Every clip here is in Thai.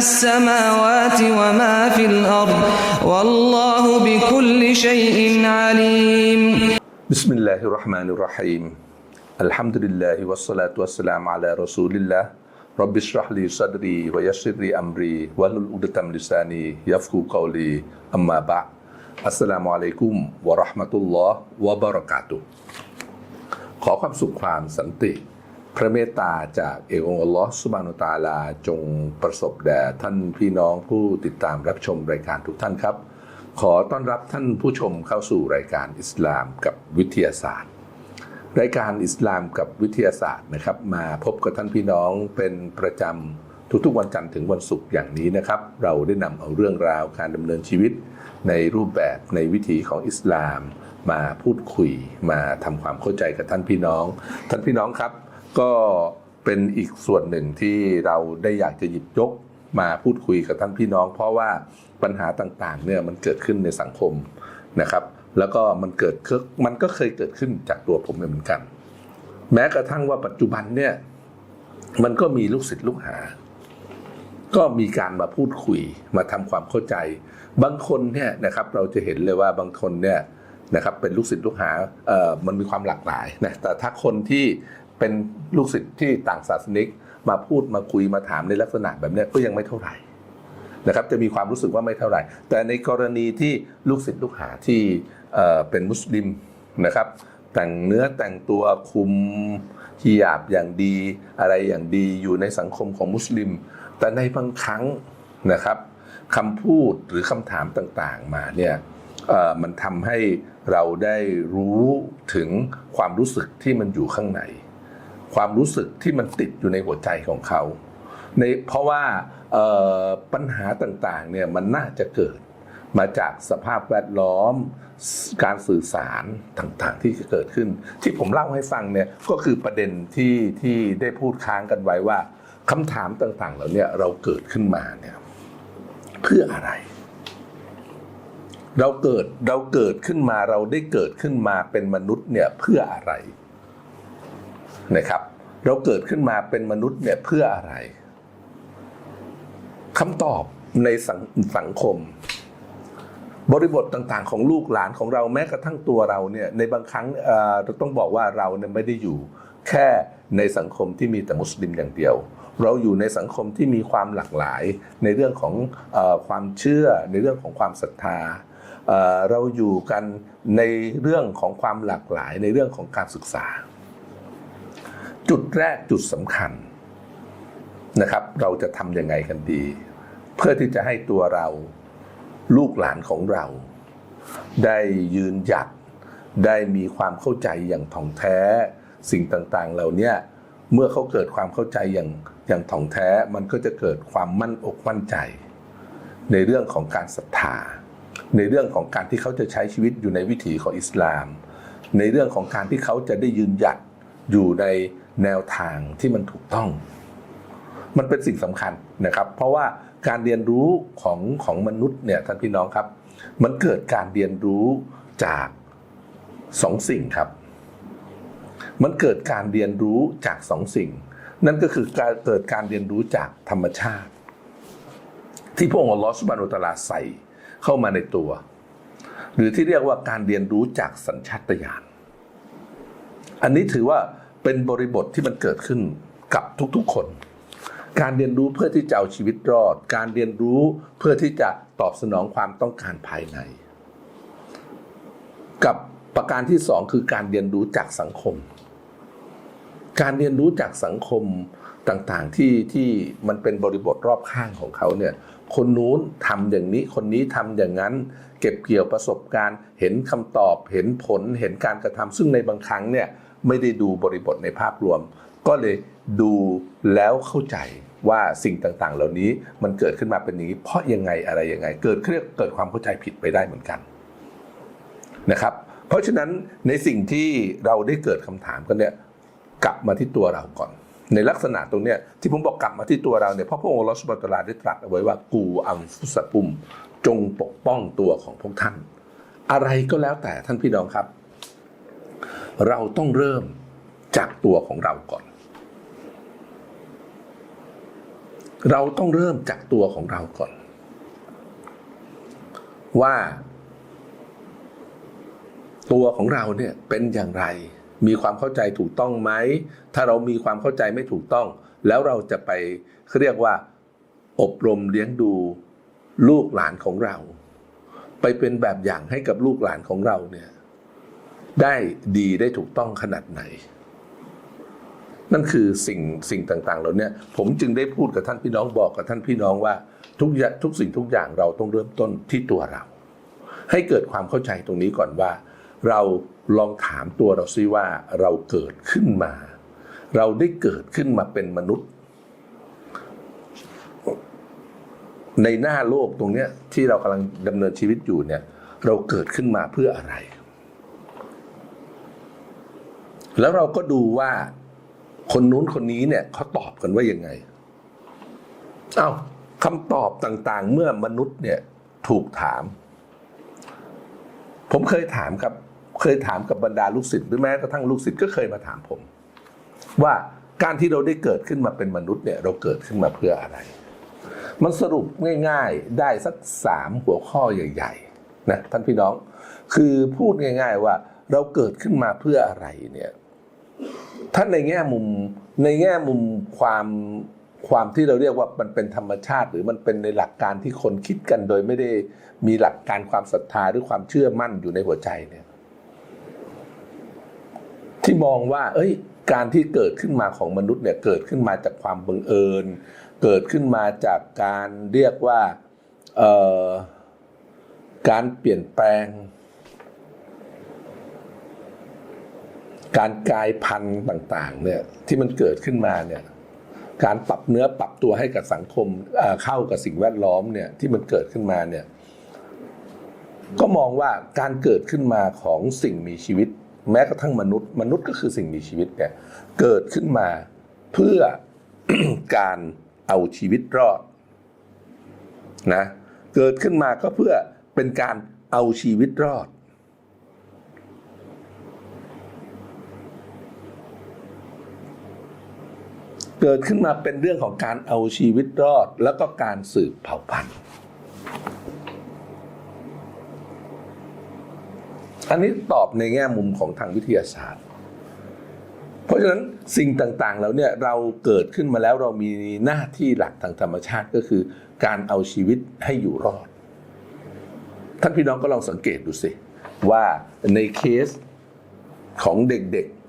السماوات وما في الأرض والله بكل شيء عليم بسم الله الرحمن الرحيم الحمد لله والصلاة والسلام على رسول الله رب اشرح لي صدري ويسر لي أمري واحلل عقدة من لساني يفقهوا قولي أما بعد السلام عليكم ورحمة الله وبركاته ขอความสุขความสันติ พระเมตตาจากเอกองค์อัลลอฮ์สุบานุตาลาจงประสบแด่ท่านพี่น้องผู้ติดตามรับชมรายการทุกท่านครับ ขอต้อนรับท่านผู้ชมเข้าสู่รายการอิสลามกับวิทยาศาสตร์ รายการอิสลามกับวิทยาศาสตร์นะครับ มาพบกับท่านพี่น้องเป็นประจำทุกๆวันจันทร์ถึงวันศุกร์อย่างนี้นะครับ เราได้นำเอาเรื่องราวการดำเนินชีวิต ในรูปแบบในวิถีของอิสลาม มาพูดคุย มาทำความเข้าใจกับท่านพี่น้อง ท่านพี่น้องครับ ก็เป็นอีกส่วนหนึ่งที่เราได้อยากจะหยิบยกมาพูดคุยกับท่านพี่น้อง เพราะว่าปัญหาต่างๆเนี่ยมันเกิดขึ้นในสังคมนะครับ แล้วก็มันเกิดมันก็เคยเกิดขึ้นจากตัวผมเหมือนกัน แม้กระทั่งว่าปัจจุบันเนี่ยมันก็มีลูกศิษย์ลูกหา ก็มีการมาพูดคุยมาทำความเข้าใจ บางคนเนี่ยนะครับเราจะเห็นเลยว่าบางคนเนี่ยนะครับเป็นลูกศิษย์ลูกหาเอ่อมันมีความหลากหลายนะแต่ถ้าคนที่ เป็นลูกศิษย์ที่ต่างศาสนิก มาพูดมาคุยมาถามในลักษณะแบบนี้ก็ยังไม่เท่าไหร่นะครับจะมีความรู้สึกว่าไม่เท่าไหร่ แต่ในกรณีที่ลูกศิษย์ลูกหาที่เป็นมุสลิมนะครับ แต่งเนื้อแต่งตัวคุมฮิญาบอย่างดี อะไรอย่างดีอยู่ในสังคมของมุสลิม แต่ในบางครั้งนะครับคำพูดหรือคำถามต่างๆมาเนี่ยมันทำให้เราได้รู้ถึงความรู้สึกที่มันอยู่ข้างใน ความรู้สึกที่มันติดอยู่ในหัวใจของเขาในเพราะว่าปัญหาต่างๆเนี่ยมันน่าจะเกิดมาจากสภาพแวดล้อมการสื่อสารต่างๆ ที่จะเกิดขึ้น ที่ผมเล่าให้ฟังเนี่ยก็คือประเด็นที่ที่ได้พูดค้างกันไว้ว่าคำถามต่างๆเหล่านี้เราเกิดขึ้นมาเนี่ยเพื่ออะไร เราเกิดเราเกิดขึ้นมาเราได้เกิดขึ้นมาเป็นมนุษย์เนี่ยเพื่ออะไร นะครับ เราเกิดขึ้นมาเป็นมนุษย์เนี่ยเพื่ออะไรคำตอบในสังสังคม บริบทต่างๆ ของลูกหลานของเราแม้กระทั่งตัวเราเนี่ยในบางครั้งเราต้องบอกว่าเราเนี่ยไม่ได้อยู่ แค่ในสังคมที่มีแต่มุสลิมอย่างเดียว เราอยู่ในสังคมที่มีความหลากหลาย ในเรื่องของอความเชื่อในเรื่องของความศรัทธาเราอยู่กันในเรื่องของความหลากหลายในเรื่องของการศึกษา จุดแรกจุดสำคัญนะครับ เราจะทำยังไงกันดี เพื่อที่จะให้ตัวเราลูกหลานของเรา ได้ยืนหยัด ได้มีความเข้าใจอย่างถ่องแท้ สิ่งต่างๆเหล่านี้เมื่อเขาเกิดความเข้าใจอย่างอย่างถ่องแท้มันก็จะเกิดความมั่นอกมั่นใจ ในเรื่องของการศรัทธาในเรื่องของการที่เขาจะใช้ชีวิตอยู่ในวิถีของอิสลาม ในเรื่องของการที่เขาจะได้ยืนหยัดอยู่ใน แนวทางที่มันถูกต้อง มันเป็นสิ่งสำคัญนะครับ เพราะว่าการเรียนรู้ของของมนุษย์เนี่ยท่านพี่น้องครับ มันเกิดการเรียนรู้จากสองสิ่งครับ มันเกิดการเรียนรู้จากสองสิ่ง นั่นก็คือการเกิดการเรียนรู้จากธรรมชาติ ที่พระองค์ลอสบานุตลาใส่เข้ามาในตัว หรือที่เรียกว่าการเรียนรู้จากสัญชาตญาณอันนี้ถือว่า เป็นบริบทที่มันเกิดขึ้นกับทุกๆคน การเรียนรู้เพื่อที่จะเอาชีวิตรอด การเรียนรู้เพื่อที่จะตอบสนองความต้องการภายใน กับประการที่สองคือการเรียนรู้จากสังคม การเรียนรู้จากสังคมต่างๆที่ที่มันเป็นบริบทรอบข้างของเขาเนี่ย คนนู้นทำอย่างนี้ คนนี้ทำอย่างนั้น เก็บเกี่ยวประสบการณ์ เห็นคำตอบ เห็นผล เห็นการกระทำซึ่งในบางครั้งเนี่ย ไม่ได้ดูบริบทในภาพรวม ก็เลยดูแล้วเข้าใจว่าสิ่งต่างๆ เหล่านี้มันเกิดขึ้นมาเป็นอย่างนี้ เพราะยังไงอะไรยังไง เกิดเครียกเกิดความเข้าใจผิดไปได้เหมือนกันนะครับ เพราะฉะนั้นในสิ่งที่เราได้เกิดคำถามกันเนี่ยกลับมาที่ตัวเราก่อน ในลักษณะตรงเนี้ยที่ผมบอกกลับมาที่ตัวเราเนี่ยเพราะพระองค์ลอสบัตลาได้ตรัสเอาไว้ว่ากูอัมฟุสปุม จงปกป้องตัวของพวกท่าน อะไรก็แล้วแต่ท่านพี่น้องครับ เราต้องเริ่มจากตัวของเราก่อน เราต้องเริ่มจากตัวของเราก่อน ว่า ตัวของเราเนี่ยเป็นอย่างไร มีความเข้าใจถูกต้องไหม ถ้าเรามีความเข้าใจไม่ถูกต้อง แล้วเราจะไปเขาเรียกว่า อบรมเลี้ยงดูลูกหลานของเรา ไปเป็นแบบอย่างให้กับลูกหลานของเราเนี่ย ได้ดีได้ถูกต้องขนาดไหน นั่นคือสิ่งสิ่งต่าง ๆ เหล่าเนี้ยผมจึงได้พูดกับท่านพี่น้องบอกกับท่านพี่น้องว่าทุกทุกสิ่งทุกอย่างเราต้องเริ่มต้นที่ตัวเรา ให้เกิดความเข้าใจตรงนี้ก่อนว่า เราลองถามตัวเราซิว่าเราเกิดขึ้นมา เราได้เกิดขึ้นมาเป็นมนุษย์ ในหน้าโลกตรงเนี้ยที่เรากำลังดำเนินชีวิตอยู่เนี่ย เราเกิดขึ้นมาเพื่ออะไร แล้วเราก็ดูว่าคนนู้นคนนี้เนี่ยเขาตอบกันว่ายังไง เอา้าคำตอบต่างๆ เมื่อมนุษย์เนี่ยถูกถาม ผมเคยถามครับ เคยถามกับบรรดาลูกศิษย์หรือแม้กระทั่งลูกศิษย์ก็เคยมาถามผม ว่าการที่เราได้เกิดขึ้นมาเป็นมนุษย์เนี่ย เราเกิดขึ้นมาเพื่ออะไร มันสรุปง่าย ๆ ได้สักสามหัวข้อใหญ่ ๆ นะท่านพี่น้อง คือพูดง่าย ๆ ว่า เราเกิดขึ้นมาเพื่ออะไรเนี่ยถ้านในแง่มุมในแง่มุมความความที่เราเรียกว่ามันเป็นธรรมชาติ หรือมันเป็นในหลักการที่คนคิดกันโดยไม่ได้มีหลักการความศรัทธาหรือความเชื่อมั่นอยู่ในหัวใจเนี่ย ที่มองว่า เอ้ย การที่เกิดขึ้นมาของมนุษย์เนี่ย เกิดขึ้นมาจากความบังเอิญ เกิดขึ้นมาจากการเรียกว่าการเปลี่ยนแปลง การกลายพันธุ์ต่างๆเนี่ยที่มันเกิดขึ้นมาเนี่ยการปรับเนื้อปรับตัวให้กับสังคมเข้ากับสิ่งแวดล้อมเนี่ยที่มันเกิดขึ้นมาเนี่ยก็มองว่าการเกิดขึ้นมาของสิ่งมีชีวิต แม้กระทั่งมนุษย์ มนุษย์ก็คือสิ่งมีชีวิตเนี่ยเกิดขึ้นมาเพื่อการเอาชีวิตรอดนะเกิดขึ้นมาก็เพื่อเป็นการเอาชีวิตรอด เกิดขึ้นมาเป็นเรื่องของการเอาชีวิตรอด แล้วก็การสืบเผ่าพันธุ์อันนี้ตอบในแง่มุมของทางวิทยาศาสตร์ เพราะฉะนั้นสิ่งต่างๆแล้วเนี่ยเราเกิดขึ้นมาแล้วเรามีหน้าที่หลักทางธรรมชาติก็คือ การเอาชีวิตให้อยู่รอด ท่านพี่น้องก็ลองสังเกตดูสิ ว่าในเคสของเด็กๆ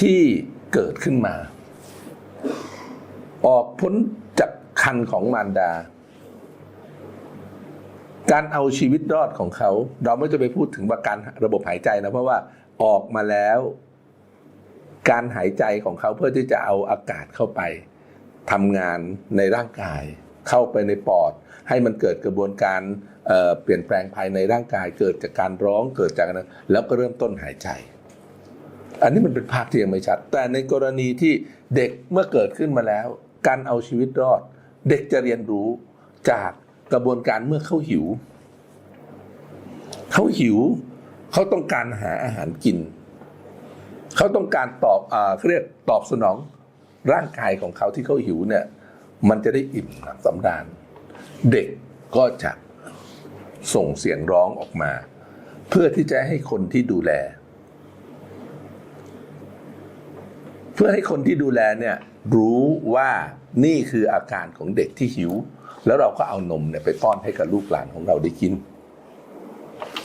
ที่เกิดขึ้นมา ออกพ้นจากคันของมารดา การเอาชีวิตรอดของเขา เราไม่จะไปพูดถึงว่าการระบบหายใจนะ เพราะว่าออกมาแล้ว การหายใจของเขาเพื่อที่จะเอาอากาศเข้าไปทำงานในร่างกาย เข้าไปในปอด ให้มันเกิดกระบวนการเเปลี่ยนแปลงภายในร่างกาย เกิดจากการร้องเกิดจากนั้นแล้วก็เริ่มต้นหายใจ อันนี้มันเป็นภาพที่ยังไม่ชัด แต่ในกรณีที่เด็กเมื่อเกิดขึ้นมาแล้ว การเอาชีวิตรอด เด็กจะเรียนรู้จากกระบวนการเมื่อเขาหิว เขาหิว เขาต้องการหาอาหารกิน เขาต้องการตอบอ่าเขาเรียกตอบสนองร่างกายของเขาที่เขาหิวเนี่ย มันจะได้อิ่มหนำสำราญเด็กก็จะส่งเสียงร้องออกมา เพื่อที่จะให้คนที่ดูแล เพื่อให้คนที่ดูแลเนี่ยรู้ว่านี่คืออาการของเด็กที่หิว แล้วเราก็เอานมเนี่ยไปป้อนให้กับลูกหลานของเราได้กิน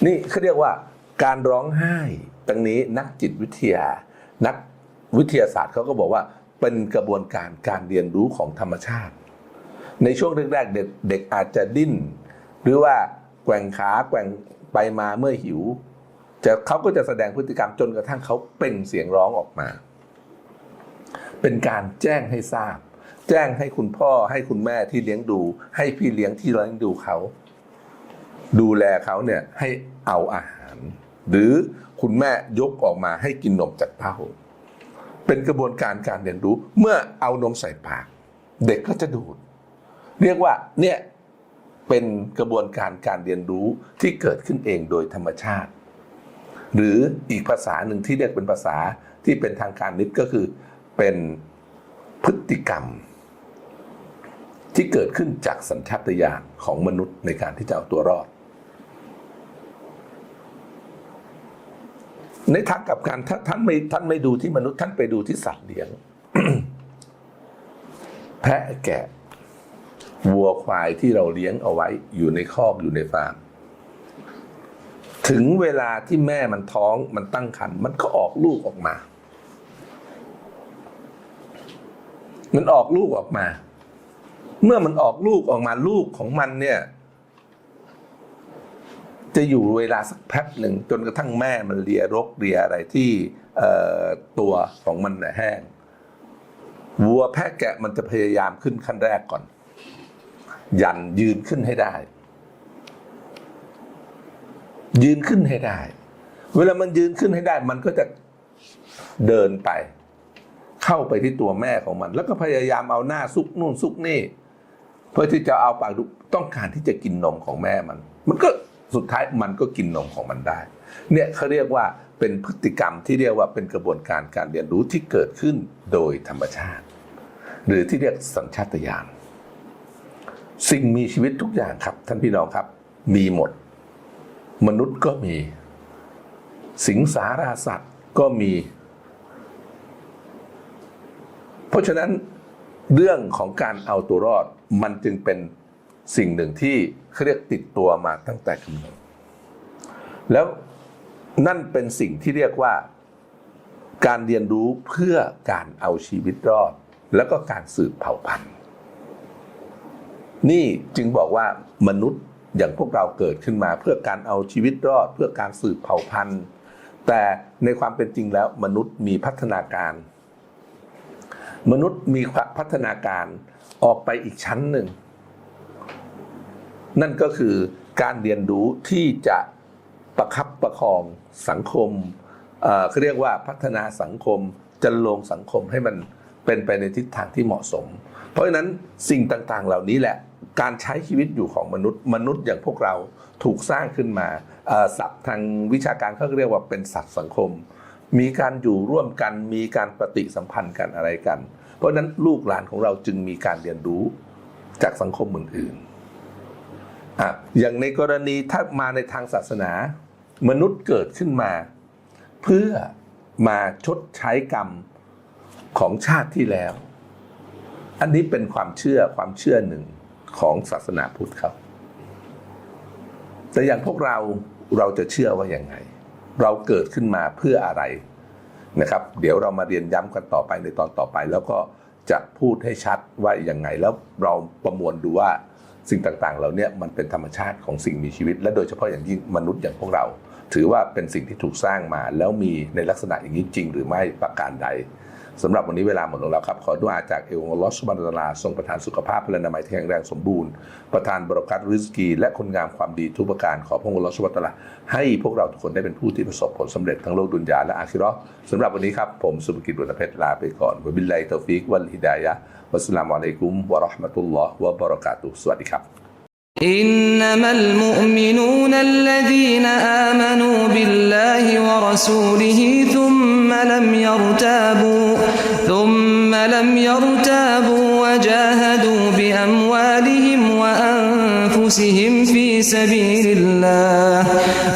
นี่เขาเรียกว่าการร้องไห้ตรงนี้นักจิตวิทยา นักวิทยาศาสตร์เขาก็บอกว่าเป็นกระบวนการการเรียนรู้ของธรรมชาติ ในช่วงแรกๆเด็กเด็กอาจจะดิ้น หรือว่าแกว่งขาแกว่งไปมาเมื่อหิวจะเขาก็จะแสดงพฤติกรรมจนกระทั่งเขาเปล่งเสียงร้องออกมา เป็นการแจ้งให้ทราบ แจ้งให้คุณพ่อให้คุณแม่ที่เลี้ยงดู ให้พี่เลี้ยงที่เลี้ยงดูเขา ดูแลเขาเนี่ยให้เอาอาหาร หรือคุณแม่ยกออกมาให้กินนมจากเต้าเป็นกระบวนการการเรียนรู้ เมื่อเอานมใส่ปาก เด็กก็จะดูด เรียกว่าเนี่ยเป็นกระบวนการการเรียนรู้ที่เกิดขึ้นเองโดยธรรมชาติ หรืออีกภาษาหนึ่งที่เรียกเป็นภาษาที่เป็นทางการนิดก็คือ เป็นพฤติกรรม ที่เกิดขึ้นจากสัญชาตญาณของมนุษย์ในการที่จะเอาตัวรอด ในทางกับกันถ้าท่านไม่ท่านไม่ดูที่มนุษย์ท่านไปดูที่สัตว์เลี้ยง แพะแกะวัวควายที่เราเลี้ยงเอาไว้อยู่ในคอกอยู่ในฟาร์มถึงเวลาที่แม่มันท้องมันตั้งครรภ์มันก็ออกลูกออกมา มันออกลูกออกมา เมื่อมันออกลูกออกมาลูกของมันเนี่ย จะอยู่เวลาสักแป๊บหนึ่งจนกระทั่งแม่มันเลียรกเลียอะไรที่ตัวของมันแห้งวัวแพะแกะมันจะพยายามขึ้นขั้นแรกก่อน ยันยืนขึ้นให้ได้ ยืนขึ้นให้ได้ เวลามันยืนขึ้นให้ได้ มันก็จะเดินไป เข้าไปที่ตัวแม่ของมัน แล้วก็พยายามเอาหน้าซุกนู่นซุกนี่ เพื่อที่จะเอาปากดูต้องการที่จะกินนมของแม่มัน มันก็สุดท้ายมันก็กินนมของมันได้ เนี่ยเขาเรียกว่าเป็นพฤติกรรมที่เรียกว่าเป็นกระบวนการการเรียนรู้ที่เกิดขึ้นโดยธรรมชาติ หรือที่เรียกสัญชาตญาณสิ่งมีชีวิตทุกอย่างครับ ท่านพี่น้องครับ มีหมด มนุษย์ก็มี สิงสาราสัตว์ก็มี เพ ราะฉะนั้นเรื่องของการเอาตัวรอดมันจึงเป็นสิ่งหนึ่งที่เขาเรียกติดตัวมาตั้งแต่กำเนิดแล้วนั่นเป็นสิ่งที่เรียกว่าการเรียนรู้เพื่อการเอาชีวิตรอด แล้วก็การสืบเผ่าพันธุ์นี่จึงบอกว่ามนุษย์อย่างพวกเราเกิดขึ้นมา เพื่อการเอาชีวิตรอด เพื่อการสืบเผ่าพันธุ์ แต่ในความเป็นจริงแล้วมนุษย์มีพัฒนาการ มนุษย์มีพัฒนาการออกไปอีกชั้นหนึ่ง นั่นก็คือการเรียนรู้ที่จะประคับประคองสังคมเขาเรียกว่าพัฒนาสังคมจะลงสังคมให้มันเป็นไปในทิศทางที่เหมาะสม เพราะฉะนั้นสิ่งต่างๆ เหล่านี้แหละการใช้ชีวิตอยู่ของมนุษย์ มนุษย์อย่างพวกเราถูกสร้างขึ้นมาศัพท์ทางวิชาการเขาเรียกว่าเป็นสัตว์สังคม มีการอยู่ร่วมกันมีการปฏิสัมพันธ์กันอะไรกัน เพราะนั้นลูกหลานของเราจึงมีการเรียนรู้จากสังคมอื่นๆอะอย่างในกรณีถ้ามาในทางศาสนา มนุษย์เกิดขึ้นมา เพื่อมาชดใช้กรรมของชาติที่แล้ว อันนี้เป็นความเชื่อความเชื่อหนึ่งของศาสนาพุทธครับ แต่อย่างพวกเราเราจะเชื่อว่าอย่างไง เราเกิดขึ้นมาเพื่ออะไรนะครับ เดี๋ยวเรามาเรียนย้ำกันต่อไปในตอนต่อไป แล้วก็จะพูดให้ชัดว่าอย่างไงแล้วเราประมวลดูว่าสิ่งต่างๆเหล่านี้มันเป็นธรรมชาติของสิ่งมีชีวิต และโดยเฉพาะอย่างยิ่งมนุษย์อย่างพวกเรา ถือว่าเป็นสิ่งที่ถูกสร้างมา แล้วมีในลักษณะอย่างนี้จริงหรือไม่ประการใด สำหรับวันนี้เวลาหมดลงแล้วครับ ขอดุอาจากเอวองค์อัลลอฮฺสุบฮานะฮูวะตะอาลาทรงประทานสุขภาพพลานามัยที่แข็งแรงสมบูรณ์ ประทานบรอกัตริสกี และคนงามความดีทุกประการขอพระองค์อัลลอฮฺสุบฮานะฮูวะตะอาลาให้พวกเราทุกคนได้เป็นผู้ที่ประสบผลสำเร็จทั้งโลกดุนยาและอาคิเราะห์สำหรับวันนี้ครับ ผมสุภกิจบุญเพชรลาไปก่อนวะบิลลาฮิตอฟิกวัลฮิดายะห์วัสสลามุอะลัยกุมวะเราะห์มะตุลลอฮ์วะบะเราะกาตุฮ์สวัสดีครับ إنما المؤمنون الذين آمنوا بالله ورسوله ثم لم يرتابوا ثم لم يرتابوا وجاهدوا بأموالهم وأنفسهم في سبيل الله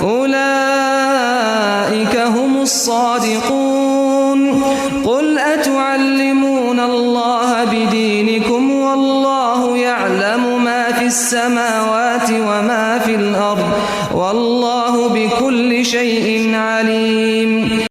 أولئك هم الصادقون قل أتعلمون الله بدينكم والله يعلم ما في السماوات